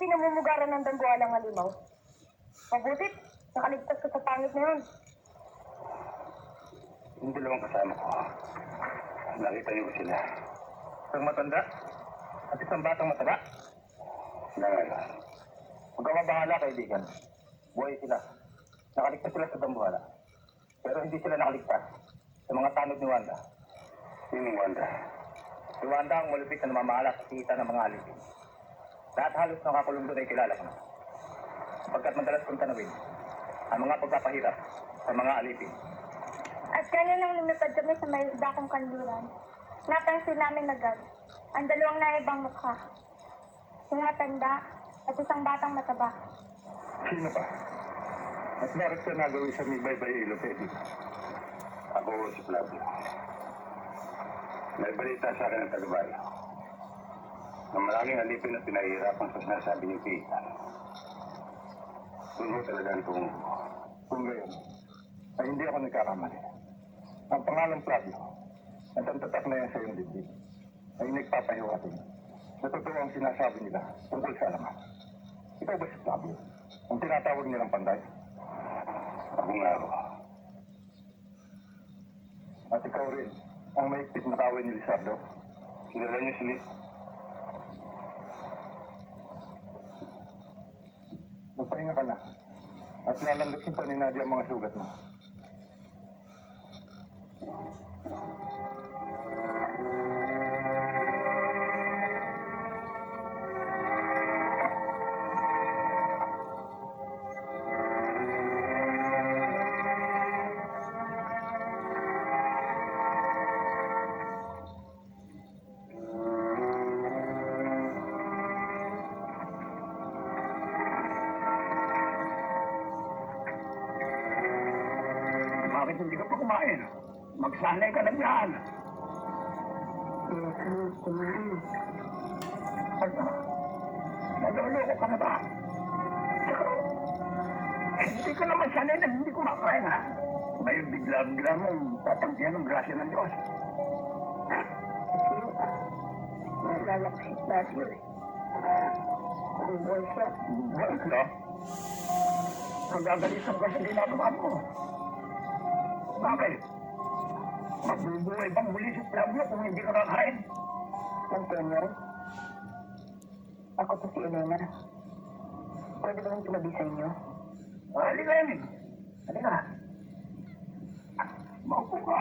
pinamumugaran ng dambuhalang halimaw. Mabuti, nakaligtas ka sa pangit na yun. Yung dalawang kasama ko, nakita niyo ba sila? Isang matanda at isang batang mataba? Sila nga yun. Huwag ka mabahala, kaibigan. Buhay sila. Nakaligtas sila sa dambuhala. Pero hindi sila nakaligtas sa mga tanod ni Wanda. Sinong Wanda? Si Wanda ang malupit na namamahala sa kita ng mga alipin. Lahat halos ng kakulong doon ay kilala ko na. Pagkat madalas kong tanawin ang mga pagpapahirap sa mga alipin. At kaya nang lumipad kami sa may dakong kanluran, napansin namin agad ang dalawang naibang mukha. Yung matanda at isang batang mataba. Sino ba? At bakit ka nagawin sa may baybay ilo, Teddy? Ako si Flavio. May balita sa akin ng tagabayo. Na maraming alipin na pinahihirapan sa sinasabi ni. Doon mo talaga tungo. Kung gayon, ay hindi ako nagkakamali. Ang pangalan Flavio, at ang tatak na yan sa iyong dibdib, ay nagpapahiwating na totoo ang sinasabi nila tungkol sa alaman. Ikaw ba si Flavio? Ang tinatawag nilang panday? Ako nga ako. At ikaw rin, ang maigpit na kawin ni Lizardo. Kilala niyo si Liz? Magpahinga ka na. At lalandasin pa ni Nadia ang mga sugat mo. Bakit hindi ka pa kumain? Magsanay ka na yan. Ano? Naloloko ka na ba? Hindi ka naman sanay na hindi kumakain ha. Ngayon bigla-bigla mong tatanggihan ng grasya ng Diyos. Naglalaksit last year. Ang buhay siya. Buwan ka? Nagagalitan ka sa ginagawa mo. Bakit? Mabubuhay bang muli si Flavio kung hindi ka kakain? Antonio, ako po si Elena. Pwede ba yung tumabi sa inyo? Halika eh. Halika. Maupo ka.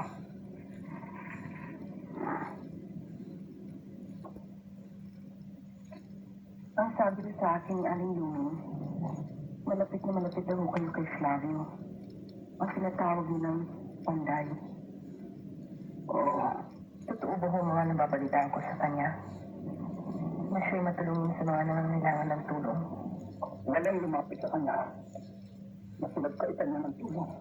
Ang sabi ko sa akin ni Aling Lumi, malapit na malapit daw kayo kay Flavio. Ang sinatawag nilang panday. Oo. Totoo ba ho mga nababalitaan ko sa kanya? Na siya'y matulungin sa mga nangangailangan ng tulong. Walang lumapit sa kanya. Masunod ka itan niya ng tulong.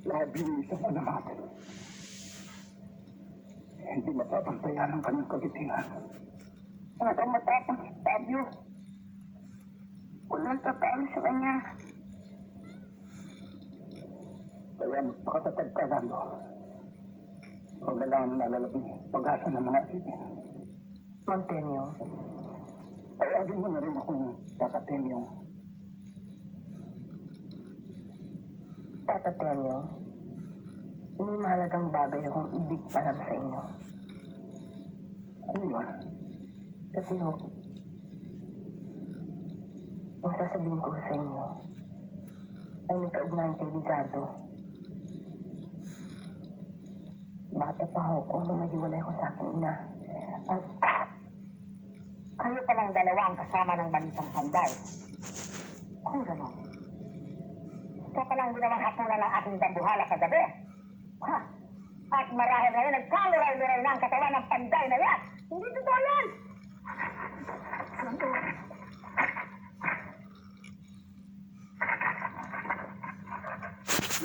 Flavio yung isang alamat. Hindi mapapantayan ang kanyang kagitingan. Kang matapang si Flavio? Walang tatalo sa kanya. Kaya magpakatatag ka lalo. Huwag na lang nalalabing pag-asa ng mga ibig. Montenyo, Tawagin mo na rin akong tatatemyo. Tata Tenyo, may mahalagang bagay akong ibig para sa inyo. Ano yun? Kasi ho, ang sasabihin ko sa inyo ay may kaugnayan kay Ricardo. Bata pa ho kung nung maghiwalay ko sa aking ina. At kayo palang dalawa ang kasama ng balitang panday. Kung gano'n. Ito palang ginawang hapunan ng aking dambuhala kagabi. Ha? At marahil ngayon nagkaluray-luray na ang katawan ng panday na yan.